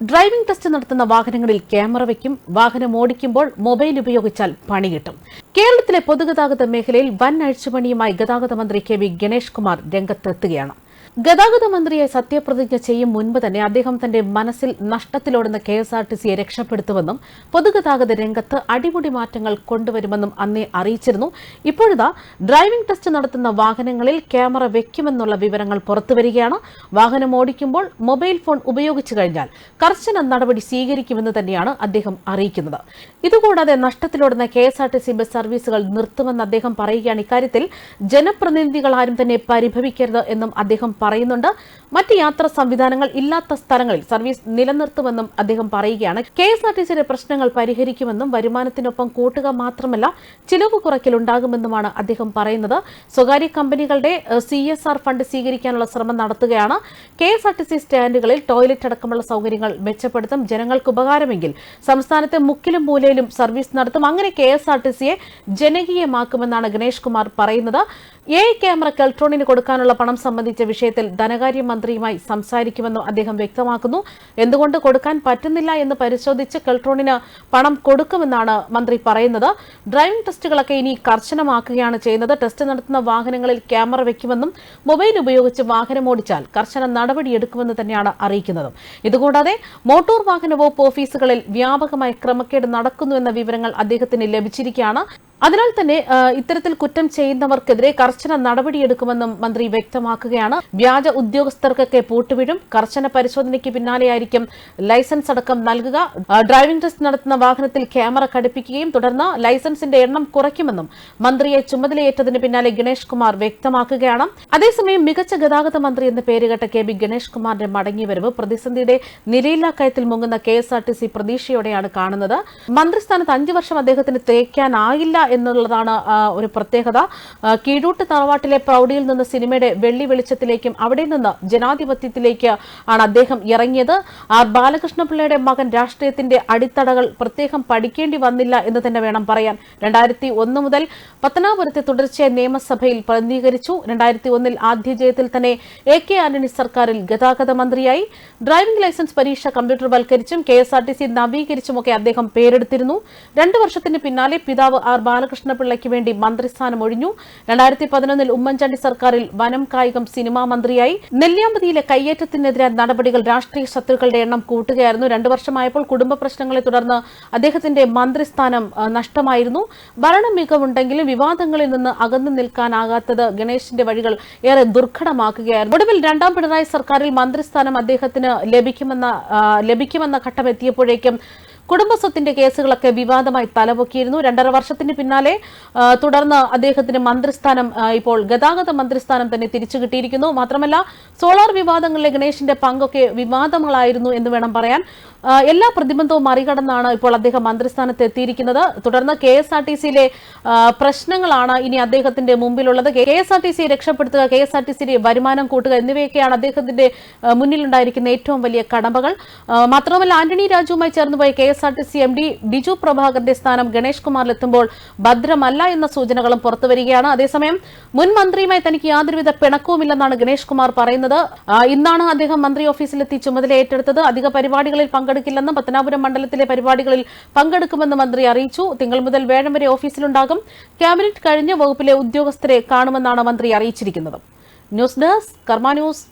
Driving test നടത്തുന്ന വാഹനങ്ങളിൽ camera വയ്ക്കും വാഹനം ഓടിക്കുമ്പോൾ മൊബൈൽ ഉപയോഗിച്ചാൽ പണി കിട്ടും. കേരളത്തിലെ പൊതുഗതാഗത മേഖലയിൽ വൻ അഴിച്ചുപണിയുമായി ഗതാഗത മന്ത്രി കെ വി ഗണേഷ് കുമാർ രംഗത്തെത്തുകയാണ്. ഗതാഗത മന്ത്രിയെ സത്യപ്രതിജ്ഞ ചെയ്യും മുൻപ് തന്നെ അദ്ദേഹം തന്റെ മനസ്സിൽ നഷ്ടത്തിലോടുന്ന കെ എസ് ആർ ടി സിയെ രക്ഷപ്പെടുത്തുമെന്നും പൊതുഗതാഗത രംഗത്ത് അടിമുടി മാറ്റങ്ങൾ കൊണ്ടുവരുമെന്നും അന്നേ അറിയിച്ചിരുന്നു. ഇപ്പോഴിതാ ഡ്രൈവിംഗ് ടെസ്റ്റ് നടത്തുന്ന വാഹനങ്ങളിൽ ക്യാമറ വെക്കുമെന്നുള്ള വിവരങ്ങൾ പുറത്തുവരികയാണ്. വാഹനം ഓടിക്കുമ്പോൾ മൊബൈൽ ഫോൺ ഉപയോഗിച്ചു കഴിഞ്ഞാൽ കർശന നടപടി സ്വീകരിക്കുമെന്ന് തന്നെയാണ് അദ്ദേഹം അറിയിക്കുന്നത്. ഇതുകൂടാതെ നഷ്ടത്തിലോടുന്ന K S R T C bus സർവീസുകൾ നിർത്തുമെന്ന് അദ്ദേഹം പറയുകയാണ്. ഇക്കാര്യത്തിൽ ജനപ്രതിനിധികൾ ആരും തന്നെ പരിഭവിക്കരുത് എന്നും അദ്ദേഹം പറയുന്നുണ്ട്. മറ്റ് യാത്രാ സംവിധാനങ്ങൾ ഇല്ലാത്ത സ്ഥലങ്ങളിൽ സർവീസ് നിലനിർത്തുമെന്നും അദ്ദേഹം പറയുകയാണ്. കെ എസ് ആർ ടി സിയുടെ പ്രശ്നങ്ങൾ പരിഹരിക്കുമെന്നും വരുമാനത്തിനൊപ്പം കൂട്ടുക മാത്രമല്ല ചിലവ് കുറയ്ക്കലുണ്ടാകുമെന്നുമാണ് അദ്ദേഹം പറയുന്നത്. സ്വകാര്യ കമ്പനികളുടെ സി എസ് ആർ ഫണ്ട് സ്വീകരിക്കാനുള്ള ശ്രമം നടത്തുകയാണ്. K S R T C സ്റ്റാൻഡുകളിൽ toilet അടക്കമുള്ള സൗകര്യങ്ങൾ മെച്ചപ്പെടുത്തും. ജനങ്ങൾക്ക് ഉപകാരമെങ്കിൽ സംസ്ഥാനത്തെ മുക്കിലും മൂലയിലും സർവീസ് നടത്തും. അങ്ങനെ കെ എസ് ആർ ടി സിയെ ജനകീയമാക്കുമെന്നാണ് ഗണേഷ് കുമാർ പറയുന്നത്. എ ക്യാമറ കെൽട്രോണിന് കൊടുക്കാനുള്ള പണം സംബന്ധിച്ച വിഷയത്തിൽ ധനകാര്യമന്ത്രിയുമായി സംസാരിക്കുമെന്നും അദ്ദേഹം വ്യക്തമാക്കുന്നു. എന്തുകൊണ്ട് കൊടുക്കാൻ പറ്റുന്നില്ല എന്ന് പരിശോധിച്ച് കെൽട്രോണിന് പണം കൊടുക്കുമെന്നാണ് മന്ത്രി പറയുന്നത്. ഡ്രൈവിംഗ് ടെസ്റ്റുകളൊക്കെ ഇനി കർശനമാക്കുകയാണ് ചെയ്യുന്നത്. ടെസ്റ്റ് നടത്തുന്ന വാഹനങ്ങളിൽ ക്യാമറ വയ്ക്കുമെന്നും മൊബൈൽ ഉപയോഗിച്ച് വാഹനം ഓടിച്ചാൽ കർശന നടപടിയെടുക്കുമെന്ന് തന്നെയാണ് അറിയിക്കുന്നത്. ഇതുകൂടാതെ മോട്ടോർ വാഹന വകുപ്പ് ഓഫീസുകളിൽ വ്യാപകമായി ക്രമക്കേട് നടക്കുന്നുവെന്ന വിവരങ്ങൾ അദ്ദേഹത്തിന് ലഭിച്ചിരിക്കുകയാണ്. അതിനാൽ തന്നെ ഇത്തരത്തിൽ കുറ്റം ചെയ്യുന്നവർക്കെതിരെ കർശന നടപടിയെടുക്കുമെന്നും മന്ത്രി വ്യക്തമാക്കുകയാണ്. വ്യാജ ഉദ്യോഗസ്ഥർക്കൊക്കെ പൂട്ടുവീഴും. കർശന പരിശോധനയ്ക്ക് പിന്നാലെയായിരിക്കും ലൈസൻസ് അടക്കം നൽകുക. ഡ്രൈവിംഗ് ടെസ്റ്റ് നടത്തുന്ന വാഹനത്തിൽ ക്യാമറ ഘടിപ്പിക്കുകയും തുടർന്ന് ലൈസൻസിന്റെ എണ്ണം കുറയ്ക്കുമെന്നും മന്ത്രിയെ ചുമതലയേറ്റതിന് പിന്നാലെ ഗണേഷ് കുമാർ വ്യക്തമാക്കുകയാണ്. അതേസമയം മികച്ച ഗതാഗത മന്ത്രി എന്ന പേരുകെട്ട കെ ബി ഗണേഷ് കുമാറിന്റെ മടങ്ങിവരവ് പ്രതിസന്ധിയുടെ നിലയില്ലാ കയത്തിൽ മുങ്ങുന്ന K S R T C പ്രതീക്ഷയോടെയാണ് കാണുന്നത്. മന്ത്രിസ്ഥാനത്ത് അഞ്ചു വർഷം അദ്ദേഹത്തിന് തേക്കാനായില്ല എന്നുള്ളതാണ് ഒരു പ്രത്യേകത. കീഴൂട്ട് തറവാട്ടിലെ പ്രൗഢിയിൽ നിന്ന് സിനിമയുടെ വെള്ളി വെളിച്ചത്തിലേക്കും അവിടെ നിന്ന് ജനാധിപത്യത്തിലേക്ക് ആണ് അദ്ദേഹം ഇറങ്ങിയത്. ആർ ബാലകൃഷ്ണപിള്ളയുടെ മകൻ രാഷ്ട്രീയത്തിന്റെ അടിത്തടകൾ പ്രത്യേകം പഠിക്കേണ്ടി വന്നില്ല എന്ന് തന്നെ വേണം പറയാൻ. രണ്ടായിരത്തി ഒന്ന് മുതൽ പത്തനാപുരത്തെ തുടർച്ചയായി നിയമസഭയിൽ പ്രതിനിധീകരിച്ചു. രണ്ടായിരത്തി ഒന്നിൽ ആദ്യ ജയത്തിൽ തന്നെ എ കെ ആന്റണി സർക്കാരിൽ ഗതാഗത മന്ത്രിയായി. ഡ്രൈവിംഗ് ലൈസൻസ് പരീക്ഷ കമ്പ്യൂട്ടർവൽക്കരിച്ചും K S R T C നവീകരിച്ചുമൊക്കെ അദ്ദേഹം പേരെടുത്തിരുന്നു. രണ്ടു വർഷത്തിന് പിന്നാലെ പിതാവ് ആർ ബാലകൃഷ്ണപിള്ളയ്ക്ക് വേണ്ടി മന്ത്രിസ്ഥാനം ഒഴിഞ്ഞു രണ്ടായിരത്തി പതിനൊന്നിൽ ഉമ്മൻചാണ്ടി സർക്കാരിൽ വനം കായികം സിനിമാ മന്ത്രിയായി. നെല്ലിയാമ്പതിയിലെ കയ്യേറ്റത്തിനെതിരെ നടപടികൾ രാഷ്ട്രീയ ശത്രുക്കളുടെ എണ്ണം കൂട്ടുകയായിരുന്നു. രണ്ടു വർഷമായപ്പോൾ കുടുംബ പ്രശ്നങ്ങളെ തുടർന്ന് അദ്ദേഹത്തിന്റെ മന്ത്രിസ്ഥാനം നഷ്ടമായിരുന്നു. ഭരണ മികവുണ്ടെങ്കിലും വിവാദങ്ങളിൽ നിന്ന് അകന്നു നിൽക്കാനാകാത്തത് ഗണേശിന്റെ വഴികൾ ഏറെ ദുർഘടമാക്കുകയായിരുന്നു. ഒടുവിൽ രണ്ടാം പിണറായി സർക്കാരിൽ മന്ത്രിസ്ഥാനം അദ്ദേഹത്തിന് ലഭിക്കുമെന്ന ലഭിക്കുമെന്ന ഘട്ടം എത്തിയപ്പോഴേക്കും കുടുംബസ്വത്തിന്റെ കേസുകളൊക്കെ വിവാദമായി തലപൊക്കിയിരുന്നു. രണ്ടര വർഷത്തിന് പിന്നാലെ തുടർന്ന് അദ്ദേഹത്തിന് മന്ത്രിസ്ഥാനം ഇപ്പോൾ ഗതാഗത മന്ത്രിസ്ഥാനം തന്നെ തിരിച്ചു കിട്ടിയിരിക്കുന്നു. മാത്രമല്ല സോളാർ വിവാദങ്ങളിലെ ഗണേഷിന്റെ പങ്കൊക്കെ വിവാദങ്ങളായിരുന്നു എന്ന് വേണം പറയാൻ. എല്ലാ പ്രതിബന്ധവും മറികടന്നാണ് ഇപ്പോൾ അദ്ദേഹം മന്ത്രിസ്ഥാനത്ത് എത്തിയിരിക്കുന്നത്. തുടർന്ന് കെ എസ് ആർ ടി സിയിലെ പ്രശ്നങ്ങളാണ് ഇനി അദ്ദേഹത്തിന്റെ മുമ്പിലുള്ളത്. കെ എസ് ആർ ടി സിയെ രക്ഷപ്പെടുത്തുക കെ എസ് ആർ ടി സിയുടെ വരുമാനം കൂട്ടുക എന്നിവയൊക്കെയാണ് അദ്ദേഹത്തിന്റെ മുന്നിലുണ്ടായിരിക്കുന്ന ഏറ്റവും വലിയ കടമ്പകൾ. മാത്രമല്ല ആന്റണി രാജുവുമായി ചേർന്നുപോയ K S R T C M D Biju പ്രഭാകറിന്റെ സ്ഥാനം ഗണേഷ് കുമാറിലെത്തുമ്പോൾ ഭദ്രമല്ല എന്ന സൂചനകളും പുറത്തുവരികയാണ്. അതേസമയം മുൻ മന്ത്രിയുമായി തനിക്ക് യാതൊരുവിധ പിണക്കവുമില്ലെന്നാണ് ഗണേഷ് കുമാർ പറയുന്നത്. ഇന്നാണ് അദ്ദേഹം മന്ത്രി ഓഫീസിലെത്തി ചുമതല ഏറ്റെടുത്തത്. അധിക പരിപാടികളിൽ പങ്കെടുക്കില്ലെന്നും പത്തനാപുരം മണ്ഡലത്തിലെ പരിപാടികളിൽ പങ്കെടുക്കുമെന്ന് മന്ത്രി അറിയിച്ചു. തിങ്കൾ മുതൽ വേഴം വരെ ഓഫീസിലുണ്ടാകും. ക്യാബിനറ്റ് കഴിഞ്ഞ് വകുപ്പിലെ ഉദ്യോഗസ്ഥരെ കാണുമെന്നാണ് മന്ത്രി അറിയിച്ചിരിക്കുന്നത്. News desk Karma news.